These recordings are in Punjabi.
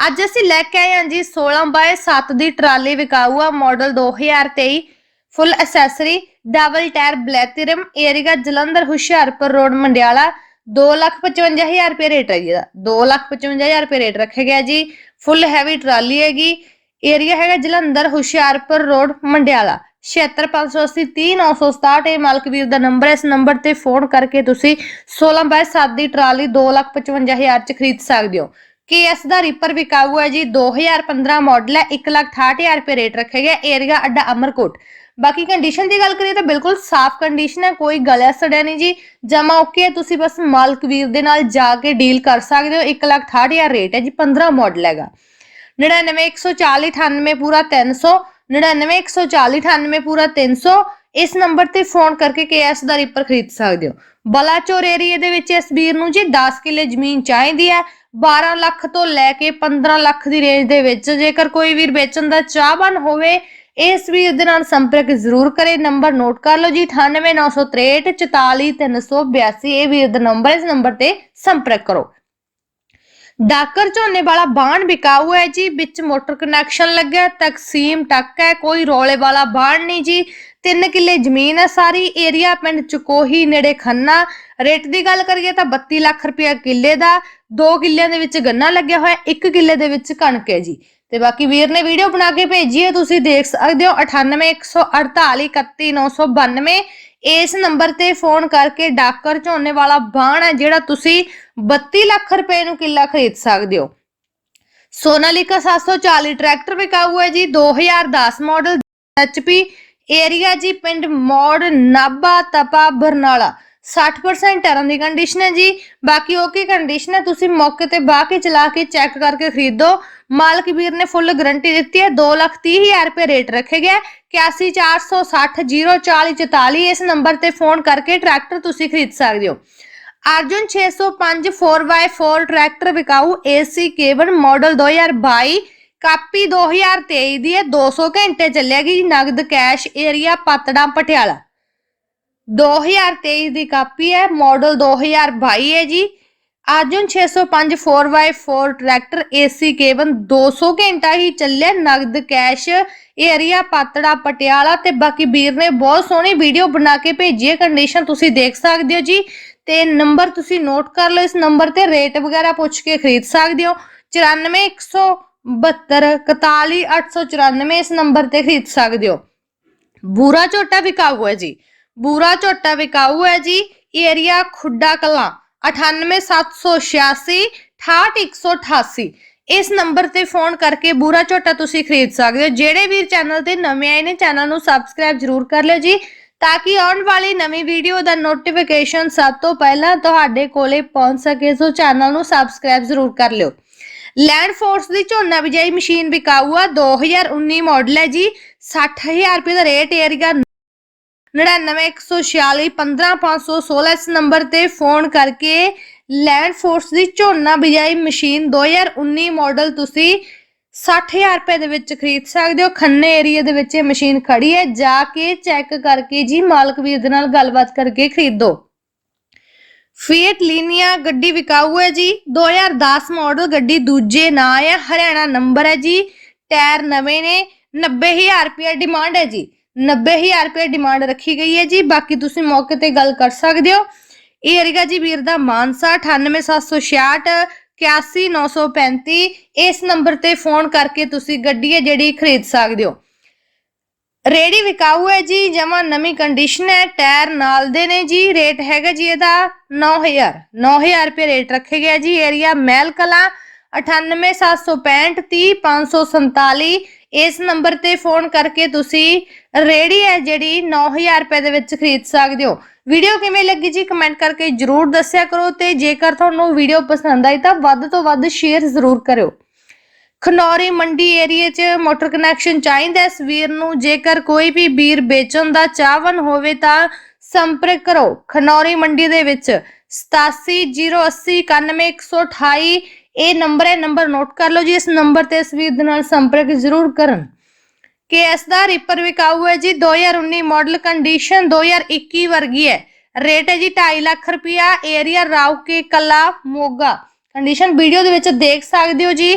ਅੱਜ ਅਸੀਂ ਲੈ ਕੇ ਆਏ ਹਾਂ ਜੀ 16 ਬਾਏ 7 ਦੀ ਟਰਾਲੀ ਵਿਕਾਊ ਆ model 2023 full accessory double tyre ਬਲੈਟੀਰਮ area Jalandhar, Hoshiarpur road, Mandiala 255000 ਰੁਪਏ ਰੇਟ ਹੈ ਜੀ ਇਹਦਾ। 255000 ਰੁਪਏ ਰੇਟ ਰੱਖਿਆ ਗਿਆ ਜੀ। ਫੁੱਲ ਹੈਵੀ ਟਰਾਲੀ ਹੈਗੀ। ਏਰੀਆ ਹੈਗਾ ਜਲੰਧਰ, ਹੁਸ਼ਿਆਰਪੁਰ ਰੋਡ, ਮੰਡਿਆਲਾ। 76580 30967 ਇਹ ਮਾਲਕ ਵੀਰ ਦਾ ਨੰਬਰ ਹੈ। ਇਸ ਨੰਬਰ ਤੇ ਫੋਨ ਕਰਕੇ ਤੁਸੀਂ 16 ਬਾਏ 7 ਦੀ ਟਰਾਲੀ 255000 ਚ ਖਰੀਦ ਸਕਦੇ ਹੋ। ਕੇਐਸ ਦਾ ਰੀਪਰ ਵਿਕਾਊ ਹੈ ਜੀ। 2015 ਮਾਡਲ ਹੈ। 168000 ਰੁਪਏ ਰੇਟ ਰੱਖਿਆ ਗਿਆ ਏਰੀਆ ਅੱਡਾ ਅਮਰਕੋਟ। ਬਾਕੀ ਕੰਡੀਸ਼ਨ ਦੀ ਗੱਲ ਕਰੀਏ ਤਾਂ ਬਿਲਕੁਲ ਸਾਫ਼ ਕੰਡੀਸ਼ਨ ਹੈ। ਕੋਈ ਗਲਿਆ ਸੜਿਆ ਨਹੀਂ ਜੀ। ਜਮਾ ਓਕੇ ਹੈ। ਤੁਸੀਂ ਬਸ ਮਾਲਕ ਵੀਰ ਦੇ ਨਾਲ ਜਾ ਕੇ ਡੀਲ ਕਰ ਸਕਦੇ ਹੋ। 168000 ਰੇਟ ਹੈ ਜੀ। 15 ਮਾਡਲ ਹੈਗਾ। 9914098 ਪੂਰਾ 300 9914098 ਪੂਰਾ 300 ਇਸ ਨੰਬਰ ਤੇ ਫੋਨ ਕਰਕੇ ਕੇਐਸ ਦਾ ਰੀਪਰ ਖਰੀਦ ਸਕਦੇ ਹੋ। ਬਲਾਚੌਰ ਏਰੀਏ ਦੇ ਵਿੱਚ ਇਸ ਵੀਰ ਨੂੰ ਜੀ 10 ਕਿੱਲੇ ਜ਼ਮੀਨ ਚਾਹੀਦੀ ਹੈ। 12 ਲੱਖ ਤੋਂ ਲੈ ਕੇ 15 ਲੱਖ ਦੀ ਰੇਂਜ ਦੇ ਵਿੱਚ ਜੇਕਰ ਕੋਈ ਵੀਰ ਵੇਚਣ ਦਾ ਚਾਹਵਾਨ ਹੋਵੇ, ਇਸ ਵੀਰ ਦੇ ਨਾਲ ਸੰਪਰਕ ਜ਼ਰੂਰ ਕਰੇ। ਨੰਬਰ ਨੋਟ ਕਰ ਲਓ ਜੀ 98963 44382 ਇਹ ਵੀਰ ਦਾ ਨੰਬਰ ਇਸ ਨੰਬਰ ਤੇ ਸੰਪਰਕ ਕਰੋ। ਡਾਕਰ ਝੋਨੇ ਵਾਲਾ ਬਾਣ ਵਿਕਾਊ ਹੈ ਜੀ, ਵਿੱਚ ਮੋਟਰ ਕਨੈਕਸ਼ਨ ਲੱਗਿਆ ਤਕਸੀਮ ਟੱਕ ਹੈ, ਕੋਈ ਰੋਲੇ ਵਾਲਾ ਬਾਣ ਨਹੀਂ ਜੀ। 3 ਕਿੱਲੇ ਜ਼ਮੀਨ ਹੈ ਸਾਰੀ, ਏਰੀਆ ਪਿੰਡ ਚਕੋਹੀ, ਨੇੜੇ ਖੰਨਾ। ਰੇਟ ਦੀ ਗੱਲ ਕਰੀਏ ਤਾਂ 32 ਲੱਖ ਰੁਪਇਆ ਕਿੱਲੇ ਦਾ 2 ਕਿੱਲਿਆਂ ਦੇ ਵਿੱਚ ਗੰਨਾ ਲੱਗਿਆ ਹੋਇਆ 1 ਕਿੱਲੇ ਦੇ ਵਿੱਚ ਕਣਕ ਹੈ ਜੀ। ਤੇ ਬਾਕੀ ਵੀਰ ਨੇ ਵੀਡੀਓ ਬਣਾ ਕੇ ਭੇਜੀ ਹੈ, ਤੁਸੀਂ ਦੇਖ ਸਕਦੇ ਹੋ 9814831992 ਇਸ ਨੰਬਰ ਤੇ ਫੋਨ ਕਰਕੇ ਡਾਕਰ ਝੋਨੇ ਵਾਲਾ ਬਾਣ ਹੈ, ਜਿਹੜਾ ਤੁਸੀਂ 32 ਲੱਖ ਰੁਪਏ ਨੂੰ ਕਿੱਲਾ ਖਰੀਦ ਸਕਦੇ ਹੋ। ਸੋਨਾਲੀਕਾ 740 ਟਰੈਕਟਰ ਵਿਕਾਊ ਹੈ ਜੀ 2010 ਮਾਡਲ ਐਚਪੀ ਏਰੀਆ ਜੀ, ਪਿੰਡ ਮੋੜ ਨਾਬਾ ਤਪਾ, ਬਰਨਾਲਾ। 60% ਟਰਨ ਦੀ ਕੰਡੀਸ਼ਨ ਹੈ ਜੀ। ਬਾਕੀ ਓਕੇ ਕੰਡੀਸ਼ਨ ਹੈ, ਤੁਸੀਂ ਮੌਕੇ ਤੇ ਬਾਹ ਚਲਾ ਕੇ ਚੈੱਕ ਕਰਕੇ ਖਰੀਦੋ। ਮਾਲਕ ਵੀਰ ਨੇ ਫੁੱਲ ਗਾਰੰਟੀ ਦਿੱਤੀ ਹੈ 230000 ਰੁਪਏ ਰੇਟ ਰੱਖੇ ਗਿਆ 8146004044 ਇਸ ਨੰਬਰ ਤੇ ਫੋਨ ਕਰਕੇ ਟਰੈਕਟਰ ਤੁਸੀਂ ਖਰੀਦ ਸਕਦੇ ਹੋ। ਅਰਜੁਨ 605 4x4 ਟਰੈਕਟਰ ਵਿਕਾਊ AC ਕੇਬਨ ਮਾਡਲ 2022 ਕਾਪੀ 2023 ਦੀ ਹੈ 200 ਘੰਟੇ ਚੱਲੇਗੀ ਜੀ, ਨਗਦ ਕੈਸ਼ ਏਰੀਆ ਪਤੜਾ ਪਟਿਆਲਾ। 2023 ਦੀ ਕਾਪੀ ਹੈ ਮਾਡਲ 2022 ਹੈ ਜੀ। ਅਰਜੁਨ 605 4x4 ਟਰੈਕਟਰ AC ਕੇਬਨ 200 ਘੰਟਾ ਹੀ ਚੱਲਿਆ ਨਗਦ ਕੈਸ਼ ਏਰੀਆ ਪਾਤੜਾ, ਪਟਿਆਲਾ ਤੇ ਬਾਕੀ ਵੀਰ ਨੇ ਬਹੁਤ ਸੋਹਣੀ ਵੀਡੀਓ ਬਣਾ ਕੇ ਭੇਜੀ ਹੈ। ਕੰਡੀਸ਼ਨ ਤੁਸੀਂ ਦੇਖ ਸਕਦੇ ਹੋ ਜੀ। ਤੇ ਨੰਬਰ ਤੁਸੀਂ ਨੋਟ ਕਰ ਲਓ, ਇਸ ਨੰਬਰ ਤੇ ਰੇਟ ਵਗੈਰਾ ਪੁੱਛ ਕੇ ਖਰੀਦ ਸਕਦੇ ਹੋ। 94172 41894 ਇਸ ਨੰਬਰ ਤੇ ਖਰੀਦ ਸਕਦੇ ਹੋ। ਬੂਰਾ ਝੋਟਾ ਵਿਕਾਊ ਹੈ ਜੀ। ਬੂਰਾ ਝੋਟਾ ਵਿਕਾਊ ਹੈ ਜੀ। ਏਰੀਆ ਖੁੱਡਾ ਕਲਾਂ। 98786 68188 ਇਸ ਨੰਬਰ ਤੇ ਫੋਨ ਕਰਕੇ ਬੂਰਾ ਝੋਟਾ ਤੁਸੀਂ ਖਰੀਦ ਸਕਦੇ ਹੋ। ਜਿਹੜੇ ਵੀਰ ਚੈਨਲ ਤੇ ਨਵੇਂ ਆਏ ਨੇ, ਚੈਨਲ ਨੂੰ ਸਬਸਕ੍ਰਾਈਬ ਜ਼ਰੂਰ ਕਰ ਲਿਓ ਜੀ, ਤਾਂ ਕਿ ਆਉਣ ਵਾਲੀ ਨਵੀਂ ਵੀਡੀਓ ਦਾ ਨੋਟੀਫਿਕੇਸ਼ਨ ਸਭ ਤੋਂ ਪਹਿਲਾਂ ਤੁਹਾਡੇ ਕੋਲੇ ਪਹੁੰਚ ਸਕੇ। ਸੋ ਚੈਨਲ ਨੂੰ ਸਬਸਕ੍ਰਾਈਬ ਜ਼ਰੂਰ ਕਰ ਲਿਓ। ਲੈਂਡ ਫੋਰਸ ਦੀ ਝੋਨਾ ਬਿਜਾਈ ਮਸ਼ੀਨ ਵਿਕਾਊ ਆ 2019 ਮਾਡਲ ਹੈ ਜੀ 60000 ਰੁਪਏ ਦਾ ਰੇਟ ਏਰੀਆ 9914615516 ਇਸ ਨੰਬਰ ਤੇ ਫੋਨ ਕਰਕੇ ਲੈਂਡ ਫੋਰਸ ਦੀ ਝੋਨਾ ਬਿਜਾਈ ਮਸ਼ੀਨ 2019 ਮਾਡਲ ਤੁਸੀਂ 60000 ਰੁਪਏ ਦੇ ਵਿੱਚ ਖਰੀਦ ਸਕਦੇ ਹੋ। ਖੰਨੇ ਏਰੀਆ ਦੇ ਵਿੱਚ ਇਹ ਮਸ਼ੀਨ ਖੜੀ ਹੈ। ਜਾ ਕੇ ਚੈੱਕ ਕਰਕੇ ਜੀ ਮਾਲਕ ਵੀਰ ਦੇ ਨਾਲ ਗੱਲਬਾਤ ਕਰਕੇ ਖਰੀਦੋ। ਫੀਟ ਲੀਨੀਆ ਗੱਡੀ ਵਿਕਾਊ ਹੈ ਜੀ। 2010 ਮਾਡਲ ਗੱਡੀ ਦੂਜੇ ਨਾਂ ਹੈ। ਹਰਿਆਣਾ ਨੰਬਰ ਹੈ ਜੀ। ਟਾਇਰ ਨਵੇਂ ਨੇ। 90000 ਰੁਪਏ ਡਿਮਾਂਡ ਹੈ ਜੀ। 90000 ਰੁਪਏ ਡਿਮਾਂਡ ਰੱਖੀ ਗਈ ਹੈ ਜੀ। ਬਾਕੀ ਤੁਸੀਂ ਮੌਕੇ ਤੇ ਗੱਲ ਕਰ ਸਕਦੇ ਹੋ। ਇਹ ਏਰੀਆ ਜੀ ਵੀਰ ਦਾ ਮਾਨਸਾ 98766 81935 ਇਸ ਨੰਬਰ ਤੇ ਫੋਨ ਕਰਕੇ ਤੁਸੀਂ ਗੱਡੀ ਹੈ ਜਿਹੜੀ ਖਰੀਦ ਸਕਦੇ ਹੋ। ਰੇੜੀ ਵਿਕਾਊ ਹੈ ਜੀ, ਜਮਾ ਨਵੀਂ ਕੰਡੀਸ਼ਨ ਹੈ, ਟਾਇਰ ਨਾਲ ਦੇ ਨੇ ਜੀ। ਰੇਟ ਹੈਗਾ ਜੀ ਇਹਦਾ 9000 9000 ਰੁਪਏ ਰੇਟ ਰੱਖੇ ਗਿਆ ਜੀ। ਏਰੀਆ ਮਹਿਲ ਕਲਾ 9876 30547 ਇਸ ਨੰਬਰ ਤੇ ਫੋਨ ਕਰਕੇ ਤੁਸੀਂ ਰੇੜੀ ਹੈ ਜਿਹੜੀ 9000 ਰੁਪਏ ਦੇ ਵਿੱਚ ਖਰੀਦ ਸਕਦੇ ਹੋ। ਵੀਡੀਓ ਕਿਵੇਂ ਲੱਗੀ ਜੀ ਕਮੈਂਟ ਕਰਕੇ ਜਰੂਰ ਦੱਸਿਆ ਕਰੋ ਤੇ ਜੇਕਰ ਤੁਹਾਨੂੰ ਵੀਡੀਓ ਪਸੰਦ ਆਈ ਤਾਂ ਵੱਧ ਤੋਂ ਵੱਧ ਸ਼ੇਅਰ ਜ਼ਰੂਰ ਕਰਿਓ। ਖਨੌਰੀ ਮੰਡੀ ਏਰੀਏ 'ਚ ਮੋਟਰ ਕਨੈਕਸ਼ਨ ਚਾਹੀਦਾ ਹੈ ਇਸ ਵੀਰ ਨੂੰ। ਜੇਕਰ ਕੋਈ ਵੀ ਵੀਰ ਵੇਚਣ ਦਾ ਚਾਹਵਨ ਹੋਵੇ ਤਾਂ ਸੰਪਰਕ ਕਰੋ। ਖਨੌਰੀ ਮੰਡੀ ਦੇ ਵਿੱਚ 8708091128 ਇਹ ਨੰਬਰ ਹੈ ਨੰਬਰ ਨੋਟ ਕਰ ਲਓ ਜੀ, ਇਸ ਨੰਬਰ ਤੇ ਇਸ ਵੀਰ ਦੇ ਨਾਲ ਸੰਪਰਕ ਜ਼ਰੂਰ ਕਰਨ। ਕਿ ਦਾ ਰੀਪਰ ਵਿਕਾਊ ਹੈ ਜੀ 2019 ਮਾਡਲ ਕੰਡੀਸ਼ਨ 2021 ਵਰਗੀ ਹੈ। ਰੇਟ ਹੈ ਜੀ 2.5 ਲੱਖ ਰੁਪਿਆ ਏਰੀਆ ਰਾਉਕੇ ਕਲਾ, ਮੋਗਾ। ਕੰਡੀਸ਼ਨ ਵੀਡੀਓ ਦੇ ਵਿੱਚ ਦੇਖ ਸਕਦੇ ਹੋ ਜੀ।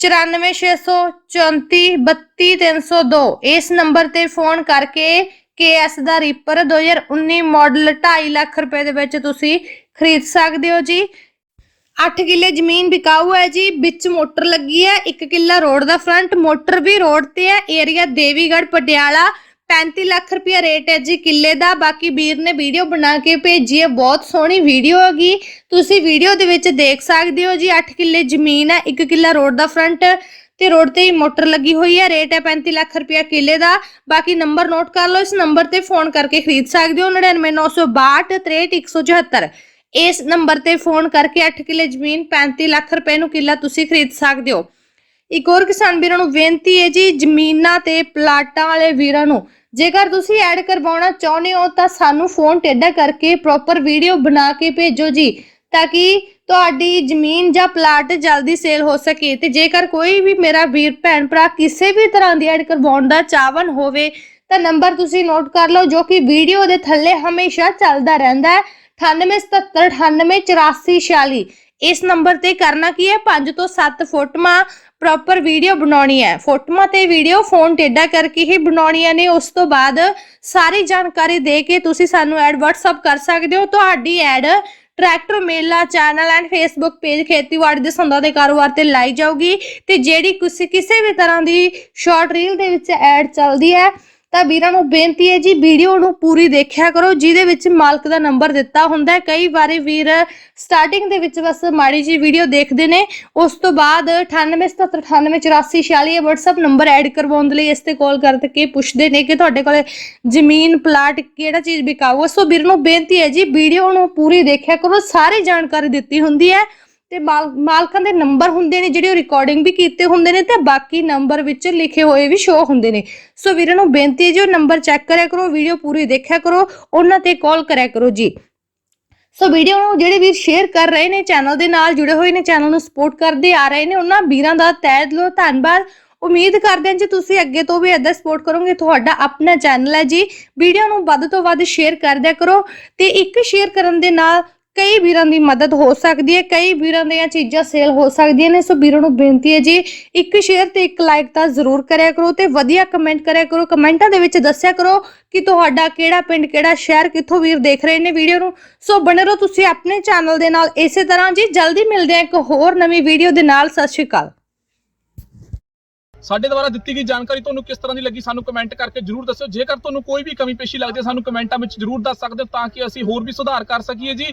9464432302 ਇਸ ਨੰਬਰ ਤੇ ਫੋਨ ਕਰਕੇ KS ਦਾ ਰੀਪਰ 2019 ਮਾਡਲ 2.5 ਲੱਖ ਰੁਪਏ ਦੇ ਵਿੱਚ ਤੁਸੀਂ ਖਰੀਦ ਸਕਦੇ ਹੋ ਜੀ। 8 ਕਿੱਲੇ ਜ਼ਮੀਨ ਵਿਕਾਊ ਹੈ ਜੀ, ਵਿੱਚ ਮੋਟਰ ਲੱਗੀ ਹੈ 1 ਕਿੱਲਾ ਰੋਡ ਦਾ ਫਰੰਟ, ਮੋਟਰ ਵੀ ਰੋਡ ਤੇ ਹੈ, ਏਰੀਆ ਦੇਵੀਗੜ੍ਹ, ਪਟਿਆਲਾ 35 ਲੱਖ ਰੁਪਇਆ ਰੇਟ ਹੈ ਜੀ ਕਿੱਲੇ ਦਾ, ਬਾਕੀ ਵੀਰ ਨੇ ਵੀਡੀਓ ਬਣਾ ਕੇ ਭੇਜੀ ਹੈ, ਬਹੁਤ ਸੋਹਣੀ ਵੀਡੀਓ ਹੈਗੀ, ਤੁਸੀਂ ਵੀਡੀਓ ਦੇ ਵਿੱਚ ਦੇਖ ਸਕਦੇ ਹੋ ਜੀ 8 ਕਿੱਲੇ ਜ਼ਮੀਨ ਹੈ 1 ਕਿੱਲਾ ਰੋਡ ਦਾ ਫਰੰਟ, ਤੇ ਰੋਡ ਤੇ ਹੀ ਮੋਟਰ ਲੱਗੀ ਹੋਈ ਹੈ, ਰੇਟ ਹੈ 35 ਲੱਖ ਰੁਪਇਆ ਕਿੱਲੇ ਦਾ, ਬਾਕੀ ਨੰਬਰ ਨੋਟ ਕਰ ਲਓ, ਇਸ ਨੰਬਰ ਤੇ ਫੋਨ ਕਰਕੇ ਖਰੀਦ ਸਕਦੇ ਹੋ 99962 63174 ਇਸ ਨੰਬਰ ਤੇ ਫੋਨ ਕਰਕੇ 8 ਕਿੱਲੇ ਜ਼ਮੀਨ 35 ਲੱਖ ਰੁਪਏ ਨੂੰ ਕਿੱਲਾ ਤੁਸੀਂ ਖਰੀਦ ਸਕਦੇ ਹੋ। ਇੱਕ ਹੋਰ ਕਿਸਾਨ ਵੀਰਾਂ ਨੂੰ ਬੇਨਤੀ ਹੈ ਜੀ, ਜ਼ਮੀਨਾਂ ਤੇ ਪਲਾਟਾਂ ਵਾਲੇ ਵੀਰਾਂ ਨੂੰ। ਜੇਕਰ ਤੁਸੀਂ ਐਡ ਕਰਵਾਉਣਾ ਚਾਹੁੰਦੇ ਹੋ, ਤਾਂ ਸਾਨੂੰ ਫੋਨ ਟੇਡਾ ਕਰਕੇ ਪ੍ਰੋਪਰ ਵੀਡੀਓ ਬਣਾ ਕੇ ਭੇਜੋ ਜੀ, ਤਾਂ ਕਿ ਤੁਹਾਡੀ ਜ਼ਮੀਨ ਜਾਂ ਪਲਾਟ ਜਲਦੀ ਸੇਲ ਹੋ ਸਕੇ। ਤੇ ਜੇਕਰ ਕੋਈ ਵੀ ਮੇਰਾ ਵੀਰ, ਭੈਣ ਭਰਾ ਕਿਸੇ ਵੀ ਤਰ੍ਹਾਂ ਦੀ ਐਡ ਕਰਵਾਉਣ ਦਾ ਚਾਹਵਨ ਹੋਵੇ, ਤਾਂ ਨੰਬਰ ਤੁਸੀਂ ਨੋਟ ਕਰ ਲਓ, ਜੋ ਕਿ ਵੀਡੀਓ ਦੇ ਥੱਲੇ ਹਮੇਸ਼ਾ ਚੱਲਦਾ ਰਹਿੰਦਾ ਹੈ। 9877988446 ਇਸ ਨੰਬਰ ਤੇ ਕਰਨਾ ਕੀ ਹੈ? 5 ਤੋਂ 7 ਫੋਟੋਆਂ ਪ੍ਰੋਪਰ ਵੀਡੀਓ ਬਣਾਉਣੀ ਹੈ। ਫੋਟੋਆਂ ਤੇ ਵੀਡੀਓ ਫੋਨ ਟੇਡਾ ਕਰਕੇ ਹੀ ਬਣਾਉਣੀਆਂ ਨੇ। ਉਸ ਤੋਂ ਬਾਅਦ ਸਾਰੀ ਜਾਣਕਾਰੀ ਦੇ ਕੇ ਤੁਸੀਂ ਸਾਨੂੰ ਐਡ WhatsApp ਕਰ ਸਕਦੇ ਹੋ। ਤੁਹਾਡੀ ad tractor Mela channel and Facebook page ਖੇਤੀਬਾੜੀ ਦੇ ਸੰਦਾਂ ਦੇ ਕਾਰੋਬਾਰ ਤੇ ਲਾਈ ਜਾਊਗੀ। ਤੇ ਜਿਹੜੀ ਕਿਸੇ ਕਿਸੇ ਵੀ ਤਰ੍ਹਾਂ ਦੀ ਸ਼ਾਰਟ ਰੀਲ ਦੇ ਵਿੱਚ ਐਡ ਚੱਲਦੀ ਹੈ ਤਾਂ ਵੀਰਾਂ ਨੂੰ ਬੇਨਤੀ ਹੈ ਜੀ, ਵੀਡੀਓ ਨੂੰ ਪੂਰੀ ਦੇਖਿਆ ਕਰੋ, ਜਿਹਦੇ ਵਿੱਚ ਮਾਲਕ ਦਾ ਨੰਬਰ ਦਿੱਤਾ ਹੁੰਦਾ ਕਈ ਵਾਰੀ ਵੀਰ ਸਟਾਰਟਿੰਗ ਦੇ ਵਿੱਚ ਬਸ ਮਾੜੀ ਜੀ ਵੀਡੀਓ ਦੇਖਦੇ ਨੇ। ਉਸ ਤੋਂ ਬਾਅਦ 9877988446 ਇਹ WhatsApp ਨੰਬਰ ਐਡ ਕਰਵਾਉਣ ਦੇ ਲਈ ਇਸ ਤੇ ਕਾਲ ਕਰਕੇ ਪੁੱਛਦੇ ਨੇ ਕਿ ਤੁਹਾਡੇ ਕੋਲ ਜ਼ਮੀਨ ਪਲਾਟ ਕਿਹੜਾ ਚੀਜ਼ ਵਿਕਾਊ। ਸੋ ਵੀਰ ਨੂੰ ਬੇਨਤੀ ਹੈ ਜੀ, ਵੀਡੀਓ ਨੂੰ ਪੂਰੀ ਦੇਖਿਆ ਕਰੋ। ਸਾਰੀ ਜਾਣਕਾਰੀ ਦਿੱਤੀ ਹੁੰਦੀ ਹੈ। ਤੇ ਮਾਲਕਾਂ ਦੇ ਨੰਬਰ ਹੁੰਦੇ ਨੇ, ਜਿਹੜੇ ਰਿਕਾਰਡਿੰਗ ਵੀ ਕੀਤੇ ਹੁੰਦੇ ਨੇ ਤੇ ਬਾਕੀ ਨੰਬਰ ਵਿੱਚ ਲਿਖੇ ਹੋਏ ਵੀ ਸ਼ੋ ਹੁੰਦੇ ਨੇ। ਸੋ ਵੀਰਾਂ ਨੂੰ ਬੇਨਤੀ ਹੈ ਜੀ, ਉਹ ਨੰਬਰ ਚੈੱਕ ਕਰਿਆ ਕਰੋ ਵੀਡੀਓ ਪੂਰੀ ਦੇਖਿਆ ਕਰੋ, ਉਹਨਾਂ ਤੇ ਕਾਲ ਕਰਿਆ ਕਰੋ ਜੀ। ਸੋ ਵੀਡੀਓ ਨੂੰ ਜਿਹੜੇ ਵੀਰ ਸ਼ੇਅਰ ਕਰ ਰਹੇ ਨੇ ਚੈਨਲ ਦੇ ਨਾਲ ਜੁੜੇ ਹੋਏ ਨੇ ਚੈਨਲ ਨੂੰ ਸਪੋਰਟ ਕਰਦੇ ਆ ਰਹੇ ਨੇ, ਉਹਨਾਂ ਵੀਰਾਂ ਦਾ ਤਹਿ ਦਿਲੋਂ ਧੰਨਵਾਦ। ਉਮੀਦ ਕਰਦੇ ਹਾਂ ਜੀ, ਤੁਸੀਂ ਅੱਗੇ ਤੋਂ ਵੀ ਏਦਾਂ ਸਪੋਰਟ ਕਰੋਗੇ, ਤੁਹਾਡਾ ਆਪਣਾ ਚੈਨਲ ਹੈ ਜੀ। ਵੀਡੀਓ ਨੂੰ ਵੱਧ ਤੋਂ ਵੱਧ ਸ਼ੇਅਰ ਕਰ ਦਿਆ ਕਰੋ ਤੇ ਇੱਕ ਸ਼ੇਅਰ ਕਰਨ ਦੇ ਨਾਲ ਕਈ ਵੀਰਾਂ ਦੀ ਮਦਦ ਹੋ ਸਕਦੀ ਹੈ, ਕਈ ਵੀਰਾਂ ਦੀਆਂ ਚੀਜ਼ਾਂ ਸੇਲ ਹੋ ਸਕਦੀਆਂ ਨੇ, ਸੋ ਵੀਰਾਂ ਨੂੰ ਬੇਨਤੀ ਹੈ ਜੀ, ਇੱਕ ਸ਼ੇਅਰ ਤੇ ਇੱਕ ਲਾਈਕ ਤਾਂ ਜ਼ਰੂਰ ਕਰਿਆ ਕਰੋ ਤੇ ਵਧੀਆ ਕਮੈਂਟ ਕਰਿਆ ਕਰੋ, ਕਮੈਂਟਾਂ ਦੇ ਵਿੱਚ ਦੱਸਿਆ ਕਰੋ ਕਿ ਤੁਹਾਡਾ ਕਿਹੜਾ ਪਿੰਡ, ਕਿਹੜਾ ਸ਼ਹਿਰ ਕਿੱਥੋਂ ਵੀਰ ਦੇਖ ਰਹੇ ਨੇ ਵੀਡੀਓ ਨੂੰ। ਸੋ ਬਣੇ ਰਹੋ ਤੁਸੀਂ ਆਪਣੇ ਚੈਨਲ ਦੇ ਨਾਲ, ਇਸੇ ਤਰ੍ਹਾਂ ਜੀ, ਜਲਦੀ ਮਿਲਦੇ ਹਾਂ ਇੱਕ ਹੋਰ ਨਵੀਂ ਵੀਡੀਓ ਦੇ ਨਾਲ, ਸਤਿ ਸ਼੍ਰੀ ਅਕਾਲ। ਸਾਡੇ ਦੁਆਰਾ ਦਿੱਤੀ ਗਈ ਜਾਣਕਾਰੀ ਤੁਹਾਨੂੰ ਕਿਸ ਤਰ੍ਹਾਂ ਦੀ ਲੱਗੀ, ਸਾਨੂੰ ਕਮੈਂਟ ਕਰਕੇ ਜਰੂਰ ਦੱਸਿਓ। ਜੇਕਰ ਤੁਹਾਨੂੰ ਕੋਈ ਵੀ ਕਮੀ ਪੇਸ਼ੀ ਲੱਗਦੀ ਹੈ, ਸਾਨੂੰ ਕਮੈਂਟਾਂ ਵਿੱਚ ਜਰੂਰ ਦੱਸ ਸਕਦੇ ਹੋ ਤਾਂ ਕਿ ਅਸੀਂ ਹੋਰ ਵੀ ਸੁਧਾਰ ਕਰ ਸਕੀਏ ਜੀ।